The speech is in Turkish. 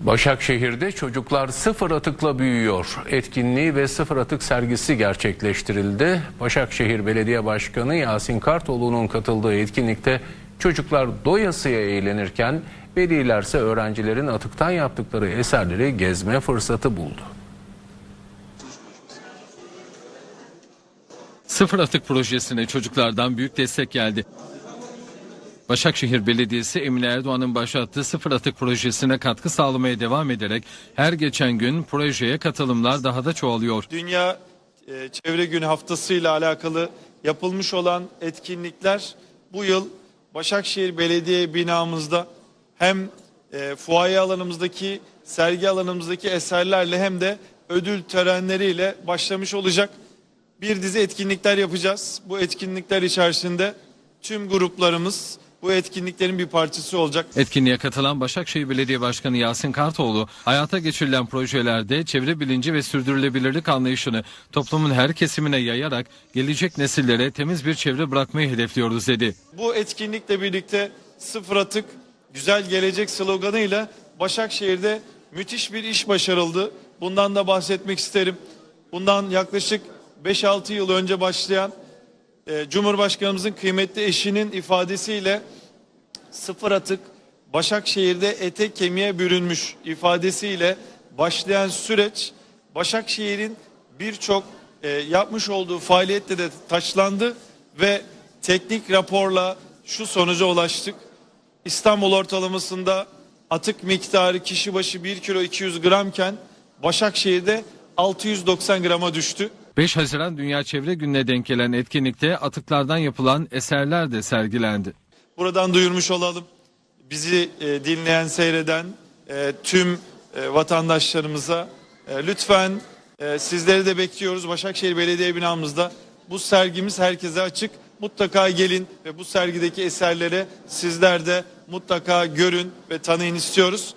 Başakşehir'de çocuklar sıfır atıkla büyüyor. Etkinliği ve sıfır atık sergisi gerçekleştirildi. Başakşehir Belediye Başkanı Yasin Kartoğlu'nun katıldığı etkinlikte çocuklar doyasıya eğlenirken velilerse öğrencilerin atıktan yaptıkları eserleri gezme fırsatı buldu. Sıfır atık projesine çocuklardan büyük destek geldi. Başakşehir Belediyesi Emine Erdoğan'ın başlattığı sıfır atık projesine katkı sağlamaya devam ederek her geçen gün projeye katılımlar daha da çoğalıyor. Dünya e, Çevre Günü haftasıyla alakalı yapılmış olan etkinlikler bu yıl Başakşehir Belediye binamızda hem e, fuaye alanımızdaki sergi alanımızdaki eserlerle hem de ödül törenleriyle başlamış olacak. Bir dizi etkinlikler yapacağız. Bu etkinlikler içerisinde tüm gruplarımız bu etkinliklerin bir parçası olacak. Etkinliğe katılan Başakşehir Belediye Başkanı Yasin Kartoğlu, hayata geçirilen projelerde çevre bilinci ve sürdürülebilirlik anlayışını toplumun her kesimine yayarak gelecek nesillere temiz bir çevre bırakmayı hedefliyoruz dedi. Bu etkinlikle birlikte sıfır atık güzel gelecek sloganıyla Başakşehir'de müthiş bir iş başarıldı. Bundan da bahsetmek isterim. Bundan yaklaşık 5-6 yıl önce başlayan e, Cumhurbaşkanımızın kıymetli eşinin ifadesiyle sıfır atık Başakşehir'de ete kemiğe bürünmüş ifadesiyle başlayan süreç Başakşehir'in birçok e, yapmış olduğu faaliyette de taçlandı ve teknik raporla şu sonuca ulaştık. İstanbul ortalamasında atık miktarı kişi başı 1 kilo 200 gramken Başakşehir'de 690 grama düştü. 5 Haziran Dünya Çevre Günü'ne denk gelen etkinlikte atıklardan yapılan eserler de sergilendi. Buradan duyurmuş olalım. Bizi e, dinleyen, seyreden e, tüm e, vatandaşlarımıza e, lütfen e, sizleri de bekliyoruz. Başakşehir Belediye binamızda bu sergimiz herkese açık. Mutlaka gelin ve bu sergideki eserleri sizler de mutlaka görün ve tanıyın istiyoruz.